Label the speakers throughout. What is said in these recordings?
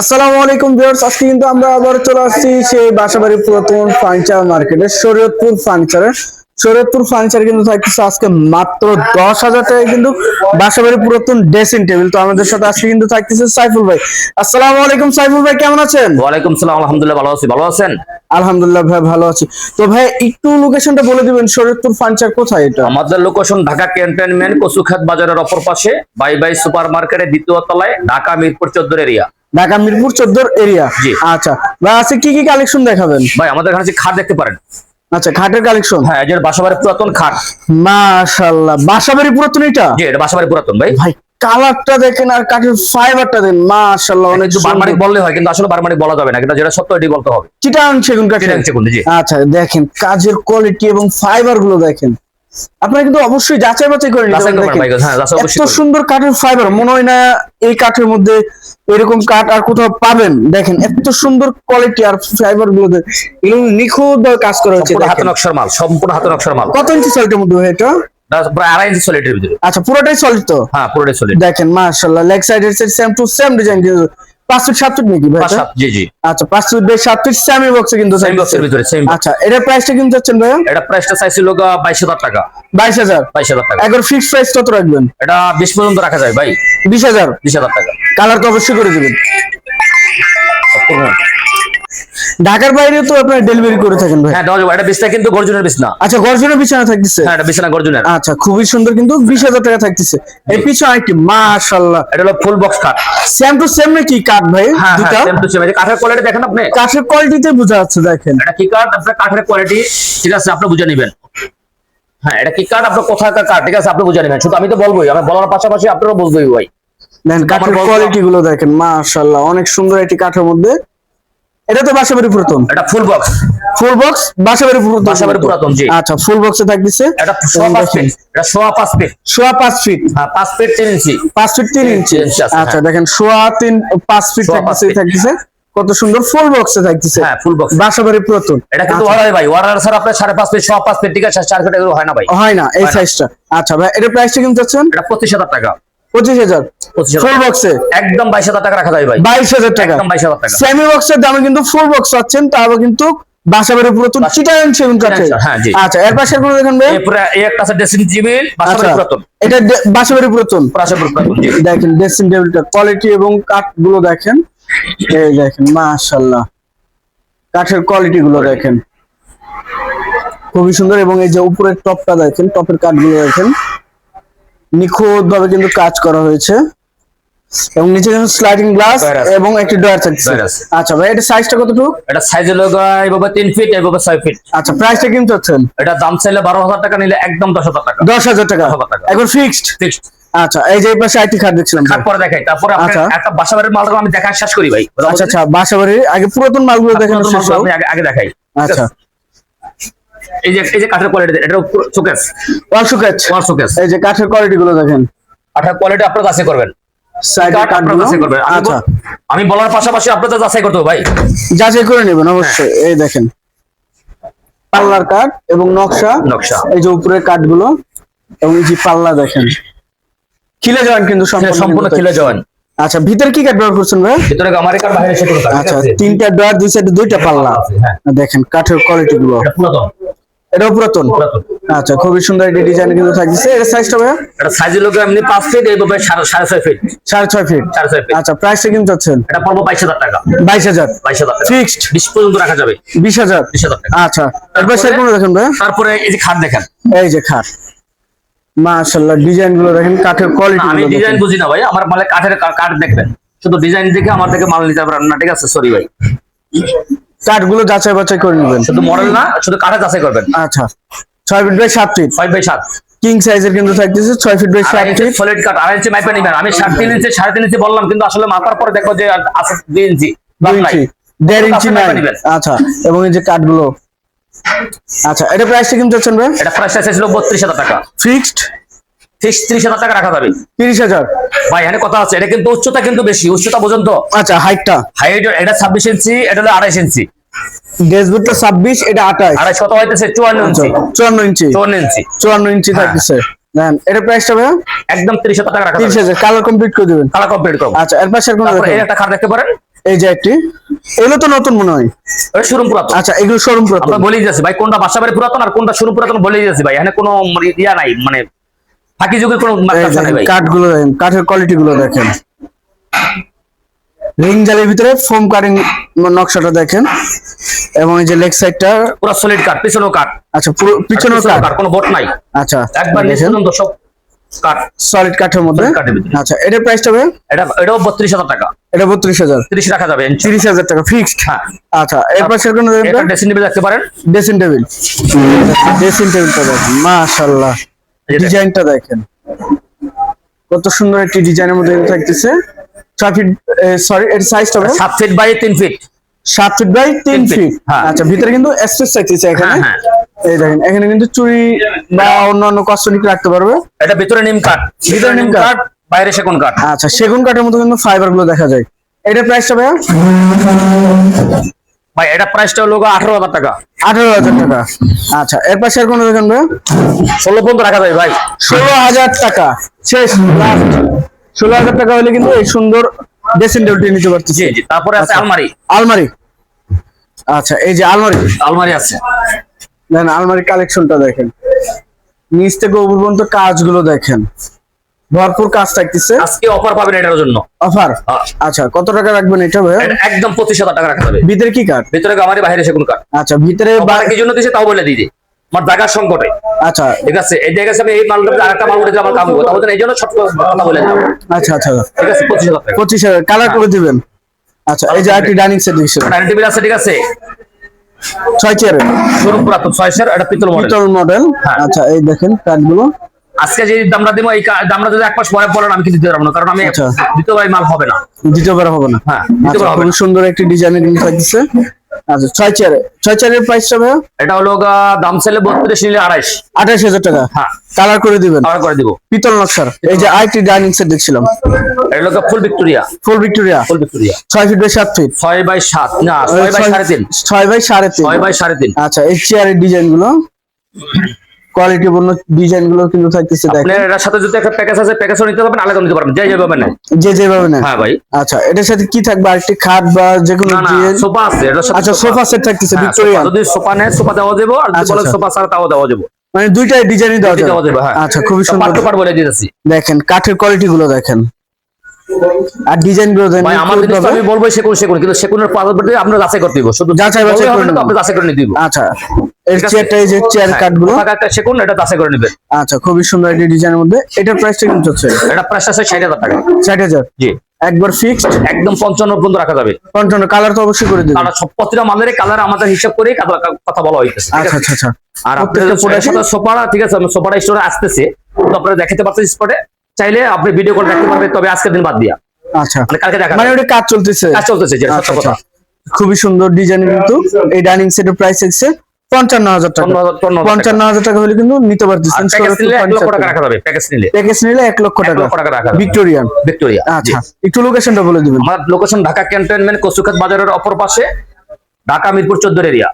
Speaker 1: আসসালামু আলাইকুম ভিউয়ার্স আজকে কিন্তু আমরা আবার চলে আসছি সেই বাসাবাড়ি পুরাতন ফার্নিচার মার্কেটে শরীয়তপুর ফার্নিচারে শরীয়তপুর ফার্নিচার কিন্তু থাকতেছে আজকে মাত্র দশ হাজার টাকায় কিন্তু বাসাবাড়ি পুরাতন ড্রেসিং টেবিল তো আমাদের সাথে আজকে কিন্তু থাকতেছে সাইফুল ভাই। আসসালামু আলাইকুম সাইফুল ভাই কেমন আছেন?
Speaker 2: ওয়ালাইকুম সালাম আলহামদুলিল্লাহ ভালো আছি। ভালো আছেন?
Speaker 1: আলহামদুলিল্লাহ ভাই ভালো আছি। তো ভাই একটু লোকেশনটা বলে দিবেন শরীয়তপুর ফার্নিচার কোথায় এটা?
Speaker 2: আমাদের লোকেশন ঢাকা ক্যান্টনমেন্ট কচুখাত বাজারের অপর পাশে বাই বাই সুপার মার্কেটের দ্বিতীয় তলায় ঢাকা মিরপুর চোদ্দোর এরিয়া
Speaker 1: ঢাকা মিরপুর চোদ্দোর এরিয়া আচ্ছা ভাই আজকে কি কি কালেকশন দেখাবেন?
Speaker 2: ভাই আমাদের এখানে খাট দেখতে পারেন।
Speaker 1: আচ্ছা খাটের কালেকশন
Speaker 2: হ্যাঁ এর বাসাবাড়ি পুরাতন খাট।
Speaker 1: মাশাআল্লাহ বাসাবাড়ি পুরাতন এটা?
Speaker 2: জি এটা বাসাবাড়ি পুরাতন ভাই।
Speaker 1: ভাই কালারটা দেখেন আর কাঠের ফাইবারটা দেন মাশাআল্লাহ অনেক
Speaker 2: একটু বারমানিক বললে হয় কিন্তু আসলে বারমানিক বলা যাবে না কিন্তু যেটা সত্য এটি বলতে হবে।
Speaker 1: চিটাং সেগুন
Speaker 2: জি।
Speaker 1: আচ্ছা দেখেন কাজের কোয়ালিটি এবং ফাইবারগুলো দেখেন। আপনারা কিন্তু অবশ্যই যাচাই বাছাই করে এত সুন্দর কাঠের ফাইবার মনে হয় না এই কাঠের মধ্যে এরকম কাঠ আর কোথাও পাবেন। দেখেন এত সুন্দর কোয়ালিটি আর ফাইবারগুলো দেখেন এগুলো নিখুঁত কাজ করা হচ্ছে
Speaker 2: হাতে নকশার মাল সম্পূর্ণ হাতে নকশার মাল।
Speaker 1: কত ইঞ্চি সলিটের মধ্যে এটা? আচ্ছা পুরোটাই সলিড তো?
Speaker 2: হ্যাঁ পুরোটাই সলিড
Speaker 1: দেখেন মাশাআল্লাহ লেগ সাইডের সেম টু সেম ডিজাইন কিন্তু পাঁচ ফিট সাত ফিট নাকি ভাই
Speaker 2: পাঁচ
Speaker 1: এটা?
Speaker 2: সাত জি জি।
Speaker 1: আচ্ছা পাঁচ ফিট বাই সাত ফিট সেমি বক্সে কিন্তু
Speaker 2: সেম বক্সের ভিতরে সেম
Speaker 1: আচ্ছা এটার প্রাইসটা কিন্তু যাচ্ছেন ভাইয়া?
Speaker 2: এটা প্রাইসটা চাইছিল বাইশ হাজার টাকা।
Speaker 1: বাইশ হাজার।
Speaker 2: বাইশ হাজার টাকা।
Speaker 1: একবার ফিক্সড প্রাইস কত রাখবেন?
Speaker 2: এটা বিশ পর্যন্ত রাখা যায় ভাই।
Speaker 1: বিশ হাজার?
Speaker 2: বিশ হাজার টাকা।
Speaker 1: কালার তো অবশ্যই করে দিবেন। ঢাকার বাইরে তো আপনার ডেলিভারি করে থাকেন ভাই।
Speaker 2: হ্যাঁ যাবে এটা বিছনা কিন্তু গর্জনের বিছনা।
Speaker 1: আচ্ছা গর্জনের বিছানা থাকতেছে?
Speaker 2: হ্যাঁ এটা বিছানা গর্জনের।
Speaker 1: আচ্ছা খুবই সুন্দর কিন্তু বিশ হাজার টাকা থাকতেছে। এই পিছনে আরেকটি মাশাল্লাহ
Speaker 2: এটা হলো ফুল বক্স কাঠ
Speaker 1: সেম টু সেম নাকি কাঠ ভাই?
Speaker 2: হ্যাঁ
Speaker 1: দুটা
Speaker 2: হ্যাঁ same to এই কাঠের কোয়ালিটি দেখেন আপনি?
Speaker 1: কাঠের কোয়ালিটিতে বোঝা যাচ্ছে দেখেন।
Speaker 2: এটা কি কাঠ আপনার কাঠের কোয়ালিটি ঠিক আছে আপনি বুঝে নেবেন। হ্যাঁ এটা কি কাঠ আপনার কোথাকার কাঠ ঠিক আছে আপনি বুঝে নেবেন। শুধু আমি তো বলবোই আমি বলার পাশাপাশি আপনারাও বুঝবেই ভাই।
Speaker 1: দেখেন কাঠের কোয়ালিটি গুলো দেখেন মাশাল্লাহ অনেক সুন্দর একটি কাঠের মধ্যে। এটা তো বাসাবাড়ি পুরাতন।
Speaker 2: এটা ফুল বক্স
Speaker 1: ফুল বক্স বাসাবাড়ি পুরাতন।
Speaker 2: বাসাবাড়ি পুরাতন, জি।
Speaker 1: আচ্ছা ফুল বক্সে থাকতেছে
Speaker 2: এটা সোয়া পাঁচ ফিট এটা সোয়া পাঁচ ফিট
Speaker 1: সোয়া পাঁচ ফিট
Speaker 2: হ্যাঁ পাঁচ ফিট তিন ইঞ্চি
Speaker 1: পাঁচ ফিট তিন ইঞ্চি
Speaker 2: ইঞ্চি
Speaker 1: আচ্ছা
Speaker 2: হ্যাঁ।
Speaker 1: দেখেন সোয়া তিন পাঁচ ফিট থাকতেছে। থাকতেছে কত সুন্দর ফুল বক্সে থাকতেছে
Speaker 2: হ্যাঁ ফুল বক্স
Speaker 1: বাসাবাড়ি পুরাতন।
Speaker 2: এটা কিন্তু
Speaker 1: আচ্ছা,
Speaker 2: ওয়ারাই ভাই। ওয়ারার স্যার আপনার সাড়ে পাঁচ ফিট সোয়া পাঁচ ফিট ঠিক আছে চার ফিট হয় না ভাই।
Speaker 1: হয় না এই
Speaker 2: হয়।
Speaker 1: সাইজটা আচ্ছা ভাই এটা প্রাইসটা কিন্তু চাচ্ছেন
Speaker 2: এটা পঁচিশ হাজার টাকা।
Speaker 1: পঁচিশ হাজার। ফুল বক্সে
Speaker 2: একদম বাইশ হাজার টাকা রাখা যায় ভাই।
Speaker 1: বাইশ হাজার টাকা।
Speaker 2: একদম বাইশ হাজার টাকা।
Speaker 1: সেমি বক্সের দামে কিন্তু ফুল বক্স পাচ্ছেন তারপর কিন্তু পুরাতন সেগুন কাঠে
Speaker 2: হ্যাঁ।
Speaker 1: আচ্ছা এর পাশে কোনো দেখেন ভাই।
Speaker 2: এই একটা আছে ড্রেসিং টেবিল বাসাবাড়ি পুরাতন।
Speaker 1: এটা ডে- বাসাবাড়ি পুরাতন।
Speaker 2: বাসাবাড়ি পুরাতন
Speaker 1: দেখেন ড্রেসিং টেবিলটা কোয়ালিটি এবং কাঠগুলো দেখেন। এই দেখেন কাঠের কোয়ালিটি গুলো দেখেন। খুবই সুন্দর এবং এই যে উপরের টপটা দেখেন টপের কাঠগুলো দেখেন। নিখুঁত ভাবে কিন্তু কাজ করা হয়েছে। এবং নিচে কিন্তু স্লাইডিং গ্লাস এবং একটি ডয়ার থাকছে। আচ্ছা ভাই এটা সাইজটা কতটুকু?
Speaker 2: এটা সাইজ হলো এইভাবে তিন ফিট এইভাবে ছয় ফিট
Speaker 1: আচ্ছা প্রাইসটা কিন্তু হচ্ছেন
Speaker 2: এটা দাম চাইলে বারো হাজার টাকা নিলে একদম দশ হাজার টাকা।
Speaker 1: দশ হাজার টাকা।
Speaker 2: 10,000 টাকা।
Speaker 1: একবার ফিক্সড
Speaker 2: ফিক্সড
Speaker 1: আচ্ছা এই যে পাশে আইটি খাট দেখছিলাম।
Speaker 2: তারপরে দেখাই তারপরে আপনি
Speaker 1: আচ্ছা।
Speaker 2: একটা বাসা বাড়ির মালটা আমি দেখা শেষ করি ভাই।
Speaker 1: আচ্ছা আচ্ছা বাসাবাড়ির আগে পুরাতন মালগুলো দেখেন শেষ
Speaker 2: মালগুলো আগে আগে দেখাই।
Speaker 1: আচ্ছা।
Speaker 2: এই যে এই যে কাঠের কোয়ালিটি এটা শোকেস
Speaker 1: ওয়াল সুকেচ
Speaker 2: ওয়াল শোকেস
Speaker 1: এই যে কাঠের কোয়ালিটি গুলো দেখেন।
Speaker 2: কাঠের কোয়ালিটি আপনারা যাচাই করবেন। কাঠ আমি
Speaker 1: আচ্ছা।
Speaker 2: আমি বলার পাশাপাশি আপনাদের যাচাই করতে ভাই।
Speaker 1: যাচাই করে নেবেন অবশ্যই। এই দেখেন। পাল্লার কাঠ এবং নকশা।
Speaker 2: নকশা।
Speaker 1: এই যে উপরের কাঠগুলো এবং এই যে পাল্লা দেখেন। খিলে যাবেন কিন্তু সম্পূর্ণ
Speaker 2: খিলে যাওয়ান
Speaker 1: আচ্ছা ভিতরে কি কাঠ ব্যবহার করছেন ভাই?
Speaker 2: ভিতরে আমেরিকার বাইরে সেটা
Speaker 1: আচ্ছা তিনটা ডয়ার দুই সাইডে দুইটা পাল্লা।
Speaker 2: হ্যাঁ।
Speaker 1: দেখেন কাঠের কোয়ালিটি গুলো। এটাও পুরাতন? আচ্ছা খুবই সুন্দর একটি ডিজাইন কিন্তু থাকছে। এর সাইজটা ভাই
Speaker 2: এটা সাইজ হলো এমনি পাঁচ ফিট এইভাবে সাড়ে সাড়ে ছয় ফিট
Speaker 1: সাড়ে ছয় ফিট
Speaker 2: সাড়ে ছয় ফিট
Speaker 1: আচ্ছা প্রাইসটা কিন্তু চাচ্ছেন
Speaker 2: এটা পড়ব বাইশ হাজার টাকা।
Speaker 1: বাইশ হাজার।
Speaker 2: বাইশ হাজার টাকা।
Speaker 1: ফিক্সড
Speaker 2: বিশ পর্যন্ত রাখা যাবে।
Speaker 1: বিশ হাজার?
Speaker 2: বিশ হাজার টাকা।
Speaker 1: আচ্ছা একবার সাইড করে দেখেন ভাই
Speaker 2: তারপরে এই যে খাট দেখেন।
Speaker 1: এই যে খাট। মাশাআল্লাহ ডিজাইনগুলো দেখেন কাঠের কোয়ালিটি
Speaker 2: আমি ডিজাইন বুঝি না ভাই আমার মালে কাঠের কাঠ দেখবেন। শুধু ডিজাইন দেখে আমার থেকে মাল নিতে পারেন না ঠিক আছে? সরি ভাই।
Speaker 1: কাঠগুলো যাচাই বাছাই করে নেবেন।
Speaker 2: শুধু মডেল না শুধু কাঠে যাচাই করবেন?
Speaker 1: আচ্ছা। ছয় ফিট বাই সাত ফিট
Speaker 2: ছয় বাই সাত।
Speaker 1: কিং সাইজের কিন্তু থাকতেছে ছয় ফিট বাই সাত ফিট
Speaker 2: সলিড কাঠ আড়াই ইঞ্চি মাইপে নিবেন। আমি সাড়ে তিন ইঞ্চি সাড়ে তিন ইঞ্চি বললাম কিন্তু আসলে মাপার পরে দেখো যে আছে দুই ইঞ্চি
Speaker 1: দেড় ইঞ্চি নাই।
Speaker 2: নিবেন।
Speaker 1: আচ্ছা এবং এই যে কাঠগুলো আচ্ছা এটা প্রাইসটা কিন্তু চাচ্ছেন ভাই?
Speaker 2: এটা প্রাইস চাইছিল বত্রিশ হাজার টাকা।
Speaker 1: ফিক্সড
Speaker 2: ফিক্সড ত্রিশ হাজার টাকা রাখা যাবে।
Speaker 1: তিরিশ হাজার।
Speaker 2: ভাই এখানে কথা আছে এটা কিন্তু উচ্চতা কিন্তু বেশি উচ্চতা পর্যন্ত।
Speaker 1: আচ্ছা হাইটটা?
Speaker 2: হাইট এটা ছাব্বিশ ইঞ্চি এটা হলো আড়াইশ ইঞ্চি।
Speaker 1: ছাব্বিশ এটা আঠাশ।
Speaker 2: আড়াইশ কত হইতেছে? চুয়ান্ন
Speaker 1: আচ্ছা,
Speaker 2: ইঞ্চি।
Speaker 1: চুয়ান্ন ইঞ্চি।
Speaker 2: চুয়ান্ন ইঞ্চি।
Speaker 1: চুয়ান্ন ইঞ্চি
Speaker 2: হ্যাঁ।
Speaker 1: থাকতেছে। দেন এটা প্রাইসটা ভাই
Speaker 2: একদম তিরিশ হাজার টাকা রাখা
Speaker 1: তিরিশ হাজার কালার কমপ্লিট করে দেবেন।
Speaker 2: কালার কমপ্লিট করব।
Speaker 1: আচ্ছা এর পাশে কোনো
Speaker 2: একটা খাট দেখতে পারেন?
Speaker 1: এই যে একটি। এগুলো তো নতুন মনে হয়।
Speaker 2: শোরুম পুরাতন।
Speaker 1: আচ্ছা এগুলো শোরুম
Speaker 2: আমরা বলেই যাচ্ছি ভাই কোনটা বাসা বাড়ি পুরাতন আর কোনটা শোরুম পুরাতন বলেই যাচ্ছি ভাই। এখানে কোনো মানে ইয়া নাই মানে ফাঁকি যুগের কোনো ভাই
Speaker 1: কাঠগুলো দেখেন কাঠের কোয়ালিটি গুলো দেখেন। রিং জালের ভিতরে ফোম কাটিং নকশাটা দেখেন এবং এই যে লেগ সাইডটা
Speaker 2: পুরো সলিড কাঠ পিছনেও কাঠ।
Speaker 1: আচ্ছা পুরো পিছনেও কাঠ।
Speaker 2: কোনো বট নাই।
Speaker 1: আচ্ছা
Speaker 2: একবার
Speaker 1: দেখেন।
Speaker 2: সব কাঠ।
Speaker 1: সলিড কাঠের মধ্যে। আচ্ছা এটার প্রাইসটা হবে
Speaker 2: এটা এটাও বত্রিশ হাজার টাকা।
Speaker 1: এটা বত্রিশ হাজার।
Speaker 2: তিরিশ রাখা যাবে ইঞ্চি।
Speaker 1: তিরিশ হাজার টাকা ফিক্সড
Speaker 2: হ্যাঁ।
Speaker 1: আচ্ছা এর পাশে কোনো
Speaker 2: এটা ড্রেসিং টেবিল রাখতে পারেন।
Speaker 1: ড্রেসিং টেবিল ড্রেসিং টেবিলটা দেখেন মাশাআল্লাহ। ডিজাইনটা দেখেন। কত সুন্দর একটি ডিজাইনের মধ্যে এটা থাকতেছে। ছয় ফিট সরি এর সাইজটা হবে
Speaker 2: সাত ফিট বাই তিন ফিট
Speaker 1: সাত ফিট বাই তিন ফিট
Speaker 2: হ্যাঁ।
Speaker 1: আচ্ছা ভিতরে কিন্তু স্পেস থাকতেছে এখানে।
Speaker 2: হ্যাঁ,
Speaker 1: এই দেখেন এখানে কিন্তু চুরি বা অন্যান্য কস্টনিক রাখতে পারবে।
Speaker 2: এটা ভিতরে নিম কাঠ। ভিতরে নিম
Speaker 1: কাঠ।
Speaker 2: বাইরে সেগুন কাঠ।
Speaker 1: আচ্ছা সেগুন কাঠের মতো কিন্তু ফাইবারগুলো দেখা যায়। এটার প্রাইসটা ভাইয়া?
Speaker 2: ভাই এটা প্রাইসটা হলো আঠারো হাজার টাকা।
Speaker 1: আঠারো হাজার টাকা। আচ্ছা এর পাশে আর কোনো দেখেন ভাইয়া
Speaker 2: ষোলো পর্যন্ত রাখা যায় ভাই।
Speaker 1: ষোলো হাজার টাকা। শেষ লাস্ট ষোলো হাজার টাকা হলে কিন্তু এই সুন্দর ড্রেসিং টেবিলটি নিতে পারতেছি।
Speaker 2: জি জি তারপরে আছে
Speaker 1: আচ্ছা।
Speaker 2: আলমারি।
Speaker 1: আলমারি। আচ্ছা এই যে আলমারি।
Speaker 2: আলমারি আছে।
Speaker 1: দেখেন আলমারি কালেকশনটা দেখেন। নিচ থেকে উপর পর্যন্ত কাজগুলো দেখেন। ভরপুর কাজ থাকতেছে।
Speaker 2: আজকে অফার পাবেন এটার জন্য।
Speaker 1: অফার
Speaker 2: হ্যাঁ।
Speaker 1: আচ্ছা কত টাকা রাখবেন এটা
Speaker 2: এটা একদম পঁচিশ হাজার টাকা রাখা হবে
Speaker 1: ভিতরে কি কাঠ
Speaker 2: ভিতরে গামারি বাইরে সেগুন কাঠ
Speaker 1: আচ্ছা ভিতরে
Speaker 2: কি জন্য দিছে তাও বলে দিই আমার জায়গার সংকটে।
Speaker 1: আচ্ছা।
Speaker 2: ঠিক আছে এই জায়গায় আমি এই মালটা আরেকটা মাল উঠে আমার কাম করব। তাহলে এই জন্য সব কথা বলে দিলাম।
Speaker 1: আচ্ছা আচ্ছা।
Speaker 2: ঠিক আছে পঁচিশ হাজার
Speaker 1: পঁচিশ হাজার কালার করে দিবেন। আচ্ছা এই যে আরেকটি ডাইনিং সেট দিচ্ছেন
Speaker 2: ডাইনিং টেবিল আছে ঠিক আছে?
Speaker 1: ছয় চেয়ারের
Speaker 2: পুরাতন ছয় সের এটা পিতল মডেল
Speaker 1: পিতল মডেল
Speaker 2: হ্যাঁ।
Speaker 1: আচ্ছা এই দেখেন কাঠগুলো
Speaker 2: আজকে যে দামটা দিব এই দামটা যদি এক মাস পরে পড়েন আমি কি দিতে পারব না কারণ আমি
Speaker 1: আচ্ছা।
Speaker 2: দ্বিতীয়বার মাল হবে না।
Speaker 1: দ্বিতীয়বার হবে না?
Speaker 2: হ্যাঁ
Speaker 1: আচ্ছা
Speaker 2: দ্বিতীয়বার হবে
Speaker 1: খুব সুন্দর একটি ডিজাইনের কিন্তু থাকছে আচ্ছা ছয় চেয়ারে ছয় চেয়ারের প্রাইসটা ভাইয়া?
Speaker 2: এটা হলো দাম ছেলে বত্রিশ নিলে আড়াইশ।
Speaker 1: আঠাশ হাজার টাকা?
Speaker 2: হ্যাঁ।
Speaker 1: কালার করে দিবেন?
Speaker 2: আবার করে দিব।
Speaker 1: পিতল নকশার এই যে আরেকটি ডাইনিং সেট দেখছিলাম।
Speaker 2: এটা হলো full Victoria.
Speaker 1: Full Victoria?
Speaker 2: Full Victoria.
Speaker 1: ছয় ফিট বাই সাত ফিট
Speaker 2: ছয় বাই সাত না ছয় বাই সাড়ে তিন।
Speaker 1: ছয় বাই সাড়ে তিন।
Speaker 2: ছয় বাই সাড়ে তিন।
Speaker 1: আচ্ছা এই চেয়ারের ডিজাইনগুলো। কোয়ালিটি পূর্ণ ডিজাইনগুলো কিন্তু থাকতেছে দেখেন।
Speaker 2: এটার সাথে যদি একটা প্যাকেজ আছে প্যাকেজও নিতে পারবেন আলাদা নিতে পারবেন যে যেভাবে নেন।
Speaker 1: যে যেভাবে না
Speaker 2: হ্যাঁ ভাই।
Speaker 1: আচ্ছা এটার সাথে কি থাকবে? আরেকটি খাট বা যে কোনো
Speaker 2: না না সোফা আছে এটার সাথে
Speaker 1: আচ্ছা সোফা। সেট থাকতেছে
Speaker 2: হ্যাঁ,
Speaker 1: ভিক্টোরিয়া
Speaker 2: যদি সোফা নেয় সোফা দেওয়া দেবো আর যদি বলে
Speaker 1: আচ্ছা।
Speaker 2: সোফা ছাড়া তাও দেওয়া দেবো
Speaker 1: মানে দুইটাই ডিজাইনই দেওয়া যাবে।
Speaker 2: হ্যাঁ।
Speaker 1: আচ্ছা খুবই
Speaker 2: পার্ট
Speaker 1: সুন্দর।
Speaker 2: টু পার্ট বলে দিতেছি।
Speaker 1: দেখেন কাঠের কোয়ালিটি গুলো দেখেন। আর ডিজাইনগুলো
Speaker 2: ভাই
Speaker 1: নিখুঁত
Speaker 2: তো আমি বলব সেগুন সেগুন কিন্তু সেগুনের পারবর্তী আমরা যাচাই করতে দিব শুধু
Speaker 1: যাচাই বাছাই করে
Speaker 2: আপনি যাচাই করে নিতে দিব।
Speaker 1: আচ্ছা এর? চেয়ারটা এই যে চেয়ার
Speaker 2: হ্যাঁ, কাঠগুলো। একটা সেগুন এটা যাচাই করে নেবেন
Speaker 1: আচ্ছা খুবই সুন্দর একটি ডিজাইনের মধ্যে। এটার প্রাইসটা কিন্তু হচ্ছে
Speaker 2: এটা প্রাইস আছে ষাট হাজার টাকা।
Speaker 1: ষাট হাজার?
Speaker 2: জি।
Speaker 1: একবার ফিক্সড
Speaker 2: একদম পঞ্চান্ন পর্যন্ত রাখা যাবে।
Speaker 1: পঞ্চান্ন কালার তো অবশ্যই করে দিবেন
Speaker 2: সব প্রতিটা মালের কালার আমাদের হিসাব করে কথা বলা হইতেছে
Speaker 1: আচ্ছা আচ্ছা আচ্ছা।
Speaker 2: আর আপনাদের
Speaker 1: product-
Speaker 2: সাথে সোপারা ঠিক আছে আমি সোপারা স্টোরে আসতেছে। তো আপনারা দেখাতে পারছেন স্পটে চাইলে আপনি ভিডিও কল দেখতে পারবেন তবে আজকের দিন বাদ দিয়া।
Speaker 1: আচ্ছা।
Speaker 2: মানে কালকে দেখা
Speaker 1: মানে ওটা কাজ চলতেছে।
Speaker 2: কাজ চলতেছে যেটা
Speaker 1: আচ্ছা,
Speaker 2: সত্য কথা।
Speaker 1: আচ্ছা। খুবই সুন্দর ডিজাইন কিন্তু। এই ডাইনিং সেটের প্রাইস হচ্ছে পঞ্চান্ন হাজার টাকা। পঞ্চান্ন হাজার টাকা। হলে কিন্তু নিতে পারতেছেন
Speaker 2: প্যাকেজ নিলে এক লক্ষ টাকা রাখা যাবে প্যাকেজ নিলে।
Speaker 1: প্যাকেজ নিলে এক লক্ষ টাকা।
Speaker 2: রাখা যাবে।
Speaker 1: ভিক্টোরিয়ান
Speaker 2: ভিক্টোরিয়া
Speaker 1: আচ্ছা। একটু লোকেশনটা বলে দিবেন।
Speaker 2: আমার লোকেশন ঢাকা ক্যান্টনমেন্ট কচুখাত বাজারের অপর পাশে ঢাকা মিরপুর চোদ্দ এরিয়া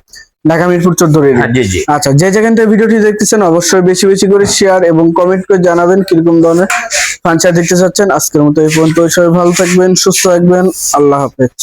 Speaker 1: ঢাকা মিরপুর চোদ্দ
Speaker 2: হ্যাঁ
Speaker 1: আচ্ছা যে যেখান থেকে ভিডিওটি দেখতেছেন অবশ্যই বেশি বেশি করে শেয়ার এবং কমেন্ট করে জানাবেন কীরকম ধরনের ফার্নিচার দেখতে চাচ্ছেন। আজকের মতো এই পর্যন্ত সবাই ভালো থাকবেন সুস্থ থাকবেন। আল্লাহ হাফেজ।